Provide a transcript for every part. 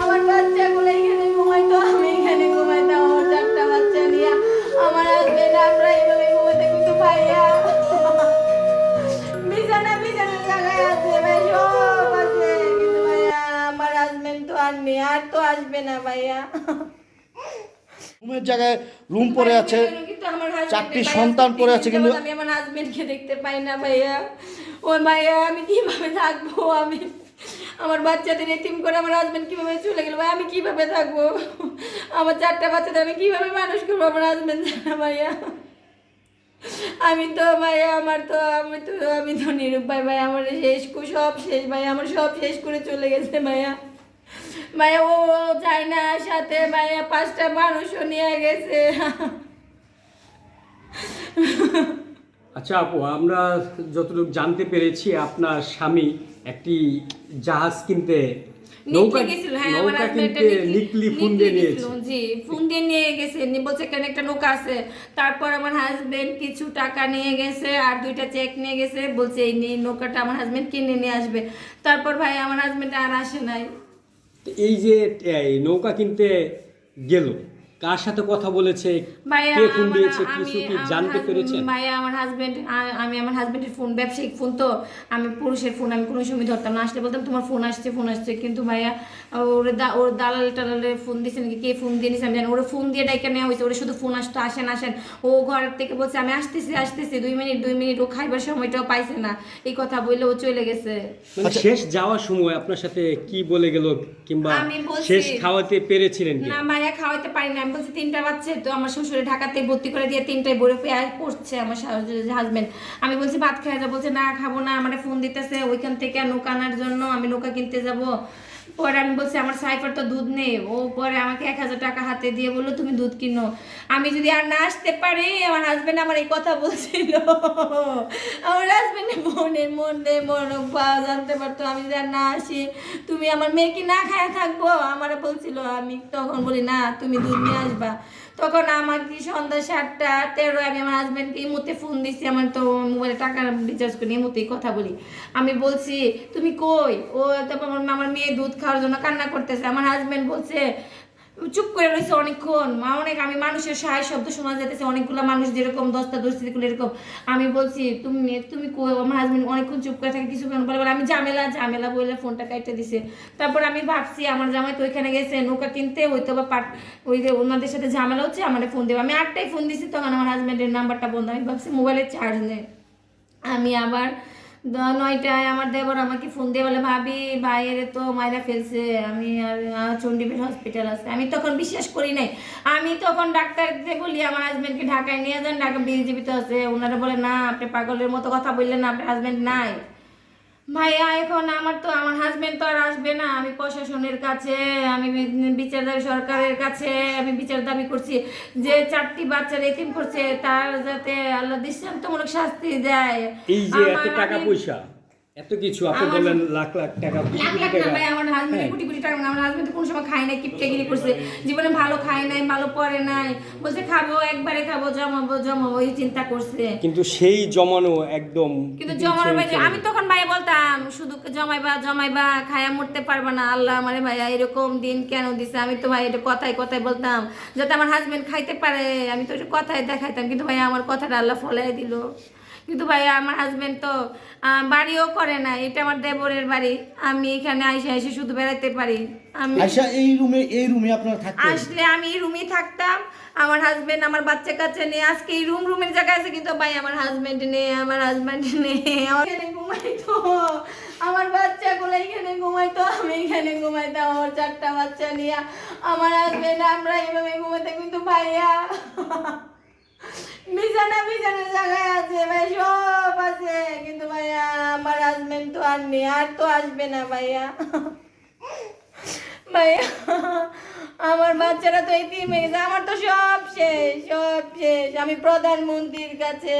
আমার বাচ্চাগুলো এখানে ঘুমাইতো আমি এখানে ঘুমাইতাম আমার চারটা বাচ্চা নিয়ে। আমার হাজবেন্ড আমরা এইভাবে ঘুমাইতে কিন্তু ভাইয়া বিছানা বিছানা জায়গায় আছে ভাই সব আছে কিন্তু ভাইয়া আমার হাজবেন্ড তো আর নেই আর তো আসবে না ভাইয়া। রুমের জায়গায় রুম পড়ে আছে চারটি সন্তান পড়ে আছে কিন্তু আমি আমার হাজবেন্ডকে দেখতে পাই না ভাইয়া। ওই ভাইয়া আমি কীভাবে থাকব আমি আমার বাচ্চাদের এতিম করে আমার হাজবেন্ড কীভাবে চলে গেল? ভাই, আমি কীভাবে থাকব? আমার চারটা বাচ্চাদের আমি কীভাবে মানুষ করব আমার হাজবেন্ড জানা ভাইয়া, আমি তো ভাইয়া আমার তো, আমি তো আমি তো নিরুপায় ভাই আমার শেষ কো- সব শেষ, ভাই, আমার সব শেষ করে চলে গেছে, ভাইয়া। ভাইয়া ও যায় না সাথে, ভাইয়া, পাঁচটা মানুষও নিয়ে গেছে। আচ্ছা আপু, আমরা যতটুকু জানতে পেরেছি, আপনার স্বামী একটি জাহাজ কিনতে নৌকা কিনতে নিকলি- ফোন দিয়ে নিয়েছে। জি ফোন দিয়ে নিয়ে গেছে বলছে এখানে একটা নৌকা আছে। তারপর আমার হাজবেন্ড কিছু টাকা নিয়ে গেছে আর দুইটা চেক নিয়ে গেছে বলছে এই নিয়ে নৌকাটা আমার হাজবেন্ড কিনে নিয়ে আসবে। তারপর ভাই আমার হাজবেন্ড আর আসে নাই। এই যে নৌকা কিনতে গেল কার সাথে কথা বলেছে? কে ফোন দিয়েছে? কিছু কি জানতে পেরেছেন? ভাইয়া আমার হাজবেন্ড আমি আমার হাজবেন্ডের ফোন ব্যবসায়িক ফোন তো। আমি পুরুষের ফোন আমি কোনো সময় ধরতাম না। আসলে বলতাম তোমার ফোন আসছে ফোন আসছে। কিন্তু ভাইয়া ওর দা- ওর দালাল টালালের ফোন দিয়েছে নাকি? কে ফোন দিয়ে নিছে আমি জানি ওরা ফোন দিয়ে ডাইকা নেওয়া হয়েছে। ওরা শুধু ফোন আসতো আসেন আসেন। ও ঘরের থেকে বলছে আমি আসতেছি আসতেছি। দুই মিনিট দুই মিনিট ও খাইবার সময়টাও পাইছে না। এই কথা বললে ও চলে গেছে। মানে শেষ যাওয়ার সময় আপনার সাথে কি বলে গেল কিংবা আমি বলছি- শেষ খাওয়াতে পেরেছিলেন কি? না মায়া খাওয়াতে পারি না আমি বলছি, তিনটা বাচ্চা তো আমার শ্বশুরে ঢাকাতে ভর্তি করে দিয়ে তিনটায় বড় পেয়ে পড়ছে আমার হাজবেন্ড আমি বলছি, ভাত খাওয়া যাব বলছে, না, খাব না, আমার ফোন দিতেছে। ওইখান থেকে নৌকা আনার জন্য আমি নৌকা কিনতে যাব। পরে আমি বলছি, আমার সাইফার তো দুধ নেই। ও পরে আমাকে এক হাজার টাকা হাতে দিয়ে বলল, তুমি দুধ কিনো। আমি যদি আর না আসতে পারি, আমার হাজব্যান্ড আমার এই কথা বলছিল। আমার হাজব্যান্ডের মনে মনক পাওয়া জানতে পারতো, আমি যদি আর না আসি, তুমি আমার মেয়েকে না খায় থাকব? আমার বলছিল, আমি তখন বলি, না, তুমি দুধ নিয়ে আসবা। তখন আমার কি সন্ধ্যা সাতটা, তেরো, আমি আমার হাজব্যান্ডকে ইমুতে ফোন দিছি, আমার তো মোবাইলে টাকা রিচার্জ করি ইমুতেই কথা বলি। আমি বলছি, তুমি কই? ও তারপর আমার মেয়ে দুধ খাওয়ার জন্য কান্না করতেছে। আমার হাজব্যান্ড বলছে চুপ করে রয়েছে অনেকক্ষণ। মা অনেক, আমি মানুষের সাহায্য শব্দ শোনা যেতেছে অনেকগুলো মানুষ যেরকম দশটা দশগুলো এরকম। আমি বলছি, তুমি তুমি আমার হাজব্যান্ড অনেকক্ষণ চুপ করে থাকে কিছু বলে বলে, আমি ঝামেলা ঝামেলা বলে ফোনটা কাটতে দিছে। তারপর আমি ভাবছি, আমার জামাই তো ওইখানে গেছে, নৌকা কিনতে, হয়তো বা পাট, ওই যে ওনাদের সাথে ঝামেলা হচ্ছে, আমার ফোন দেবো। আমি আটটাই ফোন দিছি, তখন আমার হাজব্যান্ডের নাম্বারটা বন্ধ। আমি ভাবছি মোবাইলের চার্জ নেই। আমি আবার নয়টায় আমার দেবর আমাকে ফোন দিয়ে বলে, ভাবি ভাইয়ের তো মায়েরা ফেলছে, আমি আর চণ্ডীপীঠ হসপিটাল আছে। আমি তখন বিশ্বাস করি নাই। আমি তখন ডাক্তারকে বলি, আমার হাজব্যান্ডকে ঢাকায় নিয়ে যান, ঢাকা বিজেপিতে আছে। ওনারা বলে, না, আপনি পাগলের মতো কথা বললেন না আপনার হাজব্যান্ড নাই। ভাইয়া এখন আমার তো আমার হাজবেন্ড তো আর আসবে না। আমি প্রশাসনের কাছে আমি বিচার দাবি সরকারের কাছে আমি বিচার দাবি করছি যে চারটি বাচ্চা রেকিম করছে তার যাতে আল্লাহ দৃষ্টান্তমূলক শাস্তি দেয়। এই যে এত টাকা পয়সা। এত কিছু আপনি বললেন লাখ লাখ টাকা লাখ লাখ না ভাই আমার হাজবেন্ড হ্যাঁ। কোটি কোটি টাকা আমার হাজবেন্ড কোনো সময় খায় নাই কিপটাগিরি করছে। জীবনে ভালো খায় নাই ভালো পরে নাই। বলছে খাব একবারে খাব জমাবো জমাবো এই চিন্তা করছে। কিন্তু সেই জমানো একদম কিন্তু জমার ভাই আমি তখন ভাই বলতাম শুধু জমাইবা জমাইবা খায়া মরতে পারবা না আল্লাহ আমারে ভাইয়া এরকম দিন কেন দিছে? আমি তো ভাই এটা কথায় কথায় বলতাম যাতে আমার হাজবেন্ড খাইতে পারে। আমি তো কথায় দেখাইতাম কিন্তু ভাই আমার কথাটা আল্লাহ ফলাই দিল। কিন্তু ভাই আমার হাজবেন্ড তো বাড়িও করে না। এটা আমার দেবরের বাড়ি। আমি এখানে আইসে আইসে শুধু বেড়াতে পারি। আমি আয়সা এই রুমে এই রুমে আপনারা থাকতেন? আসলে আমি রুমে থাকতাম। আমার হাজবেন্ড আমার বাচ্চা কাচ্চা নিয়ে আজকে এই রুম রুমের জায়গায় আছে কিন্তু ভাই আমার হাজবেন্ড নেই আমার হাজবেন্ড নেই। আমার এখানে ঘুমাইতো। আমার বাচ্চাগুলো এখানে ঘুমাইতো আমি এখানে ঘুমাইতাম। আমার চারটা বাচ্চা নিয়ে। আমার হাজবেন্ড আমরা এইভাবে ঘুমাইতাম কিন্তু ভাইয়া। বিছানা বিছানা জায়গায় আছে, ভাই, সব আছে। কিন্তু ভাইয়া, আমার হাজবেন্ড তো আর নেই, আর তো আসবে না, ভাইয়া। ভাইয়া আমার বাচ্চারা তো এতিম হয়ে গেছে আমার তো সব শেষ সব শেষ। আমি প্রধানমন্ত্রীর কাছে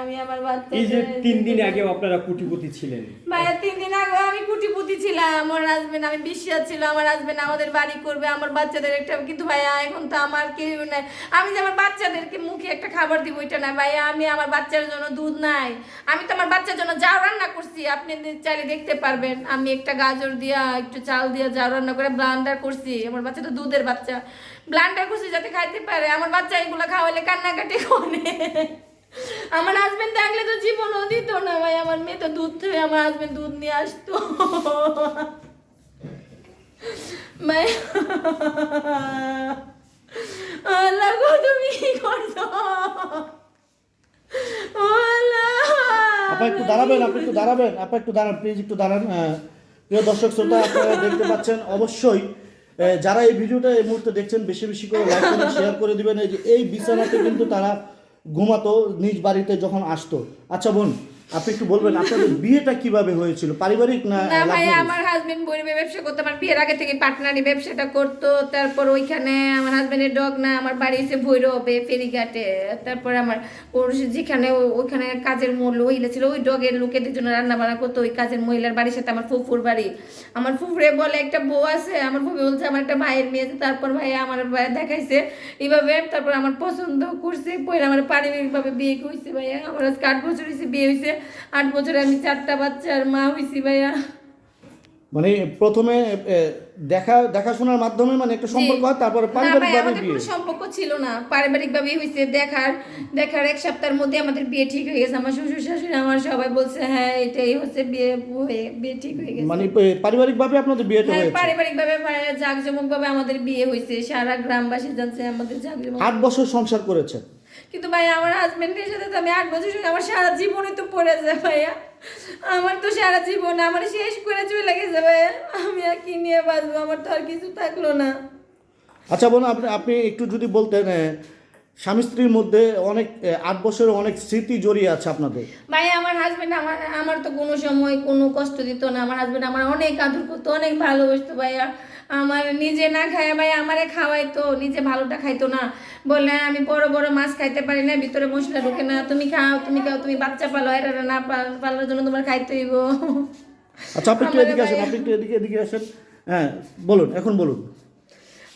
আমি আমার বাচ্চা এই যে তিন দিন আগেও আপনারা কুটিপতি ছিলেন। ভাইয়া তিন দিন আগে আমি কুটিপুতি ছিলাম। আমার হাজবেন্ড আমি বিশ্বাস ছিল আমার হাজবেন্ড আমাদের বাড়ি করবে আমার বাচ্চাদের একটা কিন্তু ভাইয়া এখন তো আমার কেউ নাই। আমি যে আমার বাচ্চাদেরকে মুখে একটা খাবার দিব ওইটা না। ভাইয়া আমি আমার বাচ্চার জন্য দুধ নাই। আমি তো আমার বাচ্চার জন্য যাও রান্না করছি আপনি চাইলে দেখতে পারবেন। আমি একটা গাজর দিয়া একটু চাল দিয়া যাও রান্না করে ব্লান্ডার করছি। আমার বাচ্চা তো দুধের বাচ্চা। ব্লান্ডার করছি যাতে খাইতে পারে। আমার বাচ্চা এগুলো খাওয়ালে কান্নাকাটি করে। আমার হাজবেন্ড থাকলে তো জীবনও দিত না ভাই। আমার মেয়ে তো দুধ থেকে আমার হাজবেন্ড দুধ নিয়ে আসতো। ভাই, আল্লাহ গো, তুমি কি করছ? একটু দাঁড়াবেন, আপনি একটু দাঁড়াবেন। আপা, একটু দাঁড়ান প্লিজ একটু দাঁড়ান। প্রিয় দর্শক, শ্রোতা, আপনারা দেখতে পাচ্ছেন, অবশ্যই যারা এই ভিডিওটা এই মুহূর্তে দেখছেন, বেশি বেশি করে লাইক করে শেয়ার করে দিবেন। এই যে, এই বিছানাতে কিন্তু তারা ঘুমাতো, নিজ বাড়িতে যখন আসতো। আচ্ছা বোন আপনি একটু বলবেন আপনাদের বিয়েটা কীভাবে হয়েছিল? পারিবারিক না না ভাই আমার হাজবেন্ড বইবে ব্যবসা করতো আমার বিয়ের আগে থেকে পার্টনারি ব্যবসাটা করতো তারপর ওইখানে আমার হাজবেন্ডের ডগ না আমার বাড়ি এসে ভৈরবে ফেরিঘাটে তারপর আমার ওর যেখানে ওইখানে কাজের মহিলা ছিল ওই ডগের লোকেদের জন্য রান্না বান্না করতো ওই কাজের মহিলার বাড়ির সাথে আমার ফুফুর বাড়ি। আমার ফুফুরে বলে একটা বউ আছে আমার ফুফু বলছে আমার একটা ভাইয়ের মেয়ে আছে তারপর ভাই আমার ভাই দেখাইছে এইভাবে তারপর আমার পছন্দ করছে পরে আমার পারিবারিকভাবে বিয়ে হয়েছে ভাইয়া আমার আজকে আট বছর হয়েছে বিয়ে হয়েছে আট বছরে আমি চারটা বাচ্চার মা হয়েছি ভাইয়া। মানে প্রথমে দেখা দেখাশোনার মাধ্যমে মানে একটা সম্পর্ক হয় তারপরে পারিবারিকভাবে আমাদের বিয়ে সম্পর্ক ছিল না। পারিবারিক ভাবেই হয়েছে দেখার দেখার এক সপ্তাহের মধ্যে আমাদের বিয়ে ঠিক হয়ে গেছে। আমার শ্বশুর শাশুড়ি আমার সবাই বলছে হ্যাঁ এটাই হচ্ছে বিয়ে হয়ে বিয়ে ঠিক হয়ে গেছে। মানে পারিবারিকভাবে আপনাদের বিয়েটা হ্যাঁ হয়েছে? পারিবারিক ভাবে জাঁকজমক ভাবে আমাদের বিয়ে হয়েছে সারা গ্রামবাসী জানছে আমাদের জাঁকজমক। আট বছর সংসার করেছেন? কিন্তু ভাই আমার হাজবেন্ডের সাথে তো আমি আট বছর সঙ্গে আমার সারা জীবনে তো পড়ে যায় ভাইয়া। আমার তো সারা জীবন আমার শেষ করে চলে গেছে ভাইয়া। আমি আর কি নিয়ে বাঁচবো? আমার তো আর কিছু থাকল না। আচ্ছা বোন আপনি আপনি একটু যদি বলতেন স্বামী স্ত্রীর মধ্যে অনেক আট বছরের অনেক স্মৃতি জড়িয়ে আছে আপনাদের। ভাই আমার হাজবেন্ড আমার আমার তো কোনো সময় কোনো কষ্ট দিত না। আমার হাজবেন্ড আমার অনেক আদর করতো অনেক ভালোবাসতো ভাইয়া। আমার নিজে না খায় ভাই আমারে খাওয়াইতো নিজে ভালোটা খাইতো না। বললে আমি বড় বড় মাছ খাইতে পারি না ভিতরে মশলা ঢুকে না। তুমি খাও তুমি খাও তুমি বাচ্চা পালো এরা না পাল- পালার জন্য তোমার খাইতে হইব। আচ্ছা আপনি একটু এদিকে আসেন আপনি একটু এদিকে এদিকে আসেন। হ্যাঁ বলুন এখন বলুন।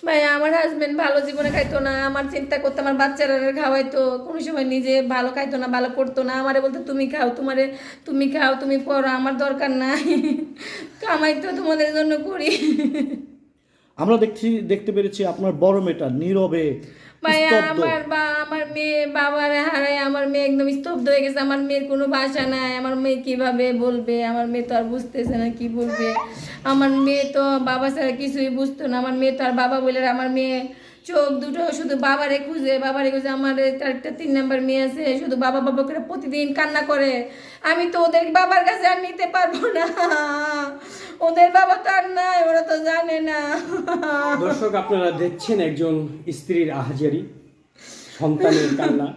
ভাই আমার হাজবেন্ড ভালো জীবনে খাইতো না আমার চিন্তা করতো আমার বাচ্চারা খাওয়াইতো। কোনো সময় নিজে ভালো খাইতো না ভালো পড়তো না। আমারে বলতো তুমি খাও তোমারে তুমি খাও তুমি পড়ো আমার দরকার নাই। কামাই তো তোমাদের জন্য করি। আমরা দেখছি দেখতে পেরেছি আপনার বড় মেয়েটা নীরবে। আমার বা আমার মেয়ে বাবার হারায় আমার মেয়ে একদম স্তব্ধ হয়ে গেছে আমার মেয়ের কোনো ভাষা নাই আমার মেয়ে কীভাবে বলবে আমার মেয়ে তো আর বুঝতেছে না কি বলবে আমার মেয়ে তো বাবা ছাড়া কিছুই বুঝতো না আমার মেয়ে তো আর বাবা বলে আমার মেয়ে চোখ দুটো শুধু বাবারে খুঁজে বাবারে খুঁজে আমার একটা তিন নাম্বার মেয়ে আছে শুধু বাবা বাবা করে প্রতিদিন কান্না করে। আমি তো ওদের বাবার কাছে আর নিতে পারব না। ওদের বাবা তো আর নাই ওরা তো জানে না। দর্শক আপনারা দেখছেন একজন স্ত্রীর আহাজারি সন্তানের কান্না।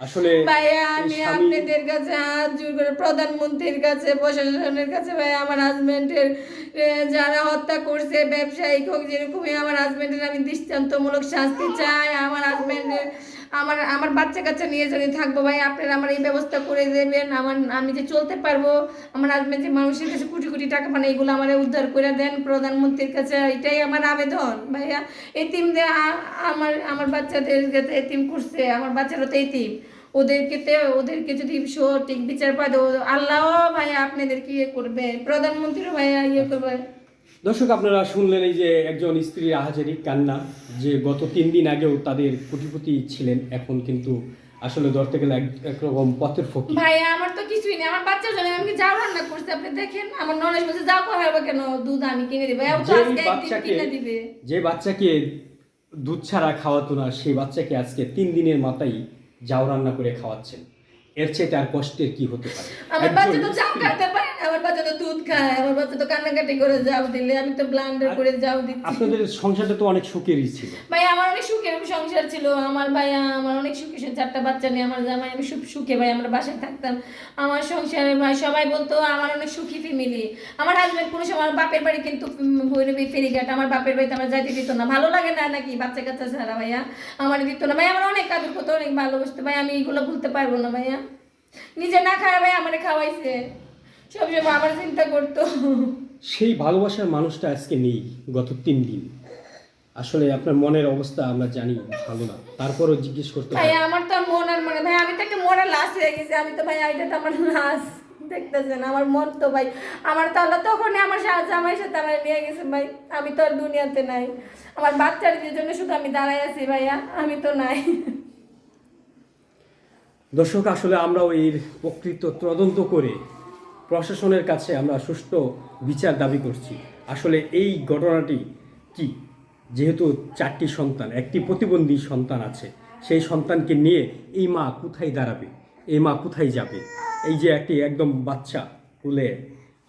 আসলে ভাইয়া আমি আপনাদের কাছে হাত জোর করে প্রধানমন্ত্রীর কাছে প্রশাসনের কাছে ভাই আমার হাজবেন্ডের যারা হত্যা করছে, ব্যবসায়িক হোক, যেরকমই আমার হাজব্যান্ডের আমি দৃষ্টান্তমূলক শাস্তি চাই। আমার হাজবেন্ডের আমার আমার বাচ্চা কাচ্চা নিয়ে যদি থাকব, ভাই, আপনারা আমার এই ব্যবস্থা করে দেবেন। আমার, আমি যে চলতে পারব, আমার হাজবেন্ড যে মানুষের কাছে কোটি কোটি টাকা মানে এগুলো আমার উদ্ধার করে দেন প্রধানমন্ত্রীর কাছে, এটাই আমার আবেদন, ভাইয়া। এতিমদের, আ- আমার আমার বাচ্চাদের এতিম করছে, আমার বাচ্চারা তো এতিম। ওদেরকে ওদেরকে যদি সঠিক বিচার পায় আল্লাহ ভাইয়া আপনাদেরকে ইয়ে করবে প্রধানমন্ত্রীও ভাইয়া ইয়ে করবে। দর্শক আপনারা শুনলেন এই যে একজন স্ত্রীর আহাজারি কান্না যে গত তিন দিন আগেও তাদের কোটিপতি ছিলেন এখন কিন্তু আসলে ধরতে গেলে এক- একরকম পথের ফকির। ভাইয়া আমার তো কিছুই নেই আমার বাচ্চার জন্য আমি যাও রান্না করছি? আপনি দেখেন আমার নলেজ বলছে যাও কোথায় হবে কেন দুধ আমি কিনে দিবো? কিনে দিবে। যে বাচ্চাকে দুধ ছাড়া খাওয়াতো না সেই বাচ্চাকে আজকে তিন দিনের মাথায় যাও রান্না করে খাওয়াচ্ছেন। এর চেয়ে তার কষ্টের কি হতে পারে? আমার বাচ্চা তো খাইতে পারে। আমার বাচ্চা তো দুধ খায় আমার বাচ্চা তো কান্নাকাটি করে যাও দিলে আমি তো ব্লান্ডার করে যাও দিচ্ছি। আপনাদের সংসারটা তো অনেক সুখেরই ছিল। ভাই আমার অনেক সুখের সংসার ছিল। আমার আমার অনেক সুখে চারটা বাচ্চা নিয়ে আমার জামাই আমি সুখ সুখে ভাই আমরা বাসায় থাকতাম। আমার সংসারে ভাই সবাই বলতো আমার অনেক সুখী ফ্যামিলি আমার হাজবেন্ড কোনো সময় আমার বাপের বাড়ি কিন্তু ভৈরবী ফেরিঘাট আমার বাপের বাড়িতে আমার যাইতে দিত না। ভালো লাগে না নাকি বাচ্চা কাচ্চা ছাড়া ভাইয়া? আমার দিত না। ভাই আমার অনেক কাজের করতো অনেক ভালোবাসতো। ভাই আমি এগুলো ভুলতে পারব না ভাইয়া। নিজে না খায় ভাই আমার খাওয়াইছে। সবসময় আমার চিন্তা করতো। সেই ভালোবাসার মানুষটা আজকে নেই গত তিন দিন। আসলে আপনার মনের অবস্থা আমরা জানি ভালো না। তারপরও জিজ্ঞেস করতে ভাই আমার তো মন আর মনে ভাই আমি তো একটা মনের লাশ হয়ে গেছি। আমি তো ভাই এটা তো আমার লাশ দেখতেছেন আমার মন তো ভাই আমার তো আল্লাহ তখনই আমার সাহায্য আমার সাথে আমার নিয়ে গেছে ভাই। আমি তো আর দুনিয়াতে নাই। আমার বাচ্চার জন্য শুধু আমি দাঁড়াই আছি ভাইয়া আমি তো নাই। দর্শক আসলে আমরাও এর প্রকৃত তদন্ত করে প্রশাসনের কাছে আমরা সুষ্ঠু বিচার দাবি করছি। আসলে এই ঘটনাটি কি? যেহেতু চারটি সন্তান একটি প্রতিবন্ধী সন্তান আছে সেই সন্তানকে নিয়ে এই মা কোথায় দাঁড়াবে? এই মা কোথায় যাবে? এই যে একটি একদম বাচ্চা কুলে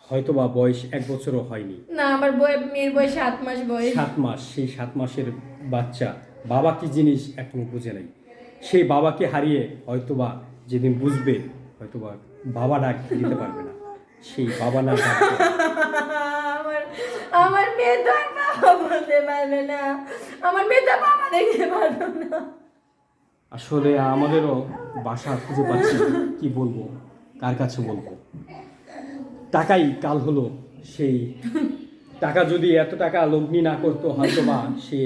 হয়তোবা বয়স এক বছরও হয়নি। না আমার মেয়ের বয়স সাত মাস বয়স। সাত মাস সেই সাত মাসের বাচ্চা বাবা কি জিনিস এখনও বুঝে নাই। সেই বাবাকে হারিয়ে হয়তোবা যেদিন বুঝবে হয়তোবা বাবা ডাক দিতে পারবে না। সেই বাবা না আমার আমার মেয়ে তো বাবা বলতে পারবে না। আমার মেয়ে তো বাবা দেখতে পারবে না। আসলে আমাদেরও বাসা খুঁজে পাচ্ছি। কি বলব? কার কাছে বলব? টাকাই কাল হলো। সেই টাকা যদি এত টাকা লগ্নি না করতো হয়তো বা সে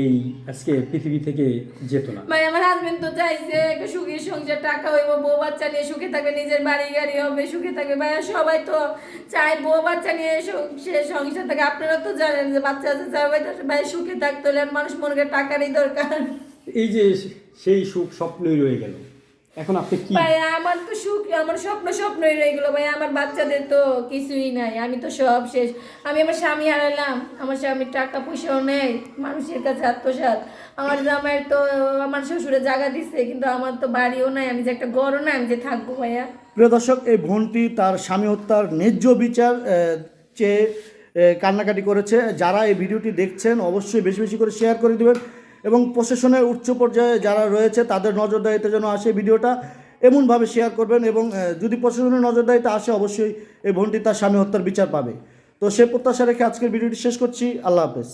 এই আজকে পৃথিবী থেকে যেত না। ভাই আমার হাজবেন্ড তো চাইছে একটা সুখী সংসার টাকা হইব বউ বাচ্চা নিয়ে সুখে থাকবে নিজের বাড়ি গাড়ি হবে সুখে থাকবে। ভাই সবাই তো চায় বউ বাচ্চা নিয়ে সু- সংসার থাকে। আপনারা তো জানেন যে বাচ্চা আছে সবাই তো ভাই সুখে থাকতে হলে মানুষ মনে করে টাকারই দরকার। এই যে সেই সুখ স্বপ্নই রয়ে গেল। এখন আপনি কি? ভাই আমার তো সুখ আমার স্বপ্ন স্বপ্নই রয়ে গেলো ভাই আমার বাচ্চাদের তো কিছুই নাই আমি তো সব শেষ। আমি আমার স্বামী হারালাম আমার স্বামীর টাকা পয়সাও নেই মানুষের কাছে আত্মসাৎ। আমার জামাইয়ের তো আমার শ্বশুরে জায়গা দিচ্ছে কিন্তু আমার তো বাড়িও নাই আমি যে একটা গড়ও নাই আমি যে থাকব ভাইয়া? প্রিয় দর্শক এই বোনটি তার স্বামী হত্যার ন্যায্য বিচার চেয়ে কান্নাকাটি করেছে। যারা এই ভিডিওটি দেখছেন অবশ্যই বেশি বেশি করে শেয়ার করে দেবেন। এবং প্রশাসনের উচ্চ পর্যায়ে যারা রয়েছে, তাদের নজরদারিতে যেন আসে ভিডিওটা, এমনভাবে শেয়ার করবেন এবং যদি প্রশাসনের নজরদারিতে আসে, অবশ্যই এই বোনটি তার স্বামী হত্যার বিচার পাবে। তো সে প্রত্যাশা রেখে আজকের ভিডিওটি শেষ করছি। আল্লাহ হাফেজ।